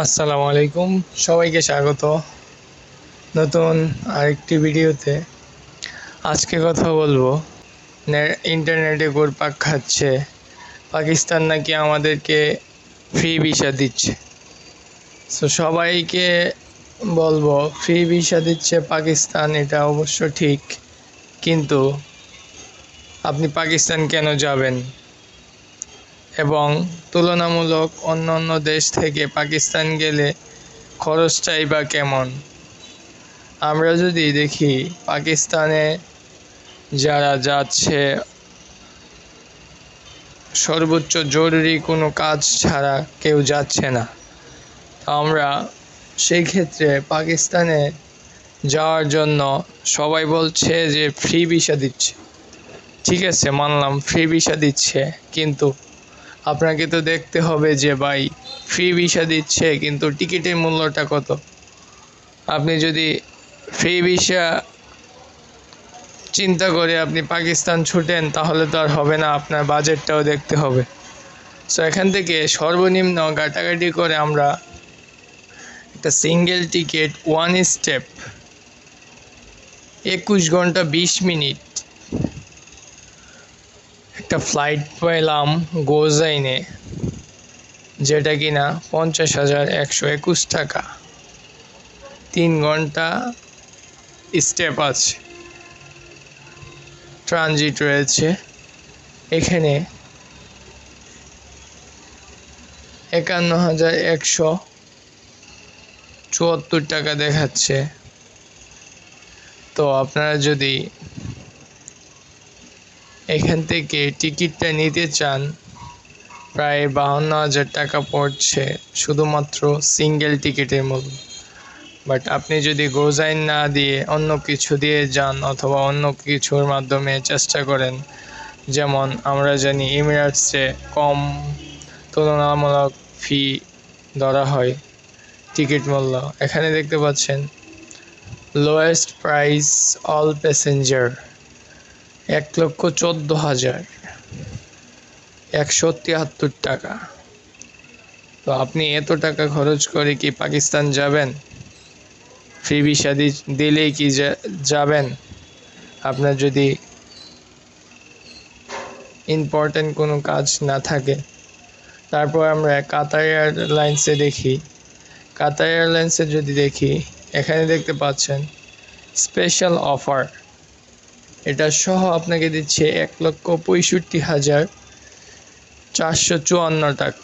আসসালামু আলাইকুম। সবাইকে স্বাগত। নতুন আরেকটি ভিডিওতে আজকে কথা বলব ইন্টারনেটে ঘুরপাক খাচ্ছে। পাকিস্তান নাকি আমাদেরকে ফ্রি ভিসা দিচ্ছে। সো সবাইকে বলব ফ্রি ভিসা দিচ্ছে পাকিস্তান, এটা অবশ্য ঠিক। কিন্তু আপনি পাকিস্তান কেন যাবেন? এবং তুলনামূলক অন্য অন্য দেশ থেকে পাকিস্তান গেলে খরচটাই বা কেমন? আমরা যদি দেখি পাকিস্তানে যারা যাচ্ছে, সর্বোচ্চ জরুরি কোনো কাজ ছাড়া কেউ যাচ্ছে না। আমরা সেই ক্ষেত্রে পাকিস্তানে যাওয়ার জন্য সবাই বলছে যে ফ্রি ভিসা দিচ্ছে। ঠিক আছে, মানলাম ফ্রি ভিসা দিচ্ছে, কিন্তু আপনাকে তো দেখতে হবে যে ভাই ফ্রি ভিসা দিচ্ছে, কিন্তু টিকিটের মূল্যটা কত? আপনি যদি ফ্রি ভিসা চিন্তা করে আপনি পাকিস্তান ছুটেন, তাহলে তো আর হবে না, আপনার বাজেটটাও দেখতে হবে। সো এখান থেকে সর্বনিম্ন ঘাটাঘাটি করে আমরা একটা সিঙ্গেল টিকিট ওয়ান স্টেপ একুশ ঘণ্টা বিশ মিনিট একটা ফ্লাইট পেলাম গোজাইনে যেটা কিনা পঞ্চাশ হাজার একশো একুশ টাকা। তিন ঘণ্টা স্টেপ আছে। ট্রানজিট রয়েছে। এখানে একান্ন হাজার একশো চুয়াত্তর টাকা দেখাচ্ছে। তো আপনারা যদি এখান থেকে টিকিটটা নিতে চান, প্রায় বাহান্ন হাজার টাকা পড়ছে শুধুমাত্র সিঙ্গেল টিকিটের মূল্য বাট আপনি যদি গোজাইন না দিয়ে অন্য কিছু দিয়ে যান অথবা অন্য কিছুর মাধ্যমে চেষ্টা করেন, যেমন আমরা জানি ইমিরাটসে কম তুলনামূলক ফি ধরা হয় টিকিট মূল্য। এখানে দেখতে পাচ্ছেন লোয়েস্ট প্রাইস অল প্যাসেঞ্জার এক লক্ষ চোদ্দ হাজার একশো তিয়াত্তর টাকা। তো আপনি এত টাকা খরচ করে কি পাকিস্তান যাবেন? ফ্রি ভিসা দিলেই কি যাবেন? আপনার যদি ইম্পর্ট্যান্ট কোনো কাজ না থাকে। তারপর আমরা কাতার এয়ারলাইন্সে দেখি। কাতার এয়ারলাইন্সে যদি দেখি, এখানে দেখতে পাচ্ছেন স্পেশাল অফার এটা সহ আপনাকে দিচ্ছে এক লক্ষ পঁয়ষট্টি হাজার চারশো চুয়ান্ন টাকা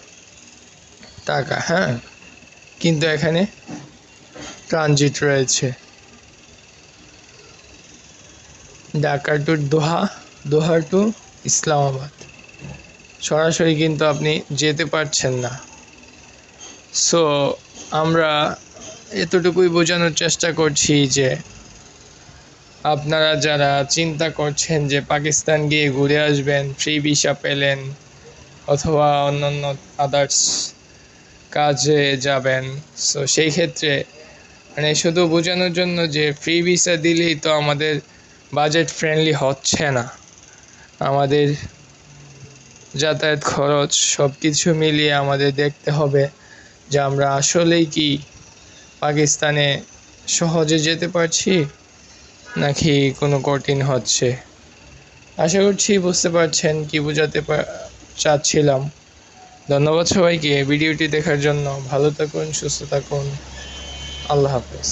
টাকা হ্যাঁ? কিন্তু এখানে ট্রানজিট রয়েছে। Dhaka to Doha Doha to Islamabad. সরাসরি কিন্তু আপনি যেতে পারছেন না। সো আমরা এতটুকুই বোঝানোর চেষ্টা করছি যে আপনারা যারা চিন্তা করছেন যে পাকিস্তান গিয়ে ঘুরে আসবেন ফ্রি ভিসা পেলেন, অথবা অন্যান্য আদার্স কাজে যাবেন সো সেই ক্ষেত্রে মানে শুধু বোঝানোর জন্য যে ফ্রি ভিসা দিলেই তো আমাদের বাজেট ফ্রেন্ডলি হচ্ছে না। আমাদের যাতায়াত খরচ সব কিছু মিলিয়ে আমাদের দেখতে হবে যে আমরা আসলেই কি পাকিস্তানে সহজে যেতে পারছি নাকি কোনো কঠিন হচ্ছে? আশা করছি বুঝতে পারছেন কি বোঝাতে চাচ্ছিলাম। ধন্যবাদ সবাইকে ভিডিওটি দেখার জন্য। ভালো থাকুন, সুস্থ থাকুন। আল্লাহ হাফেজ।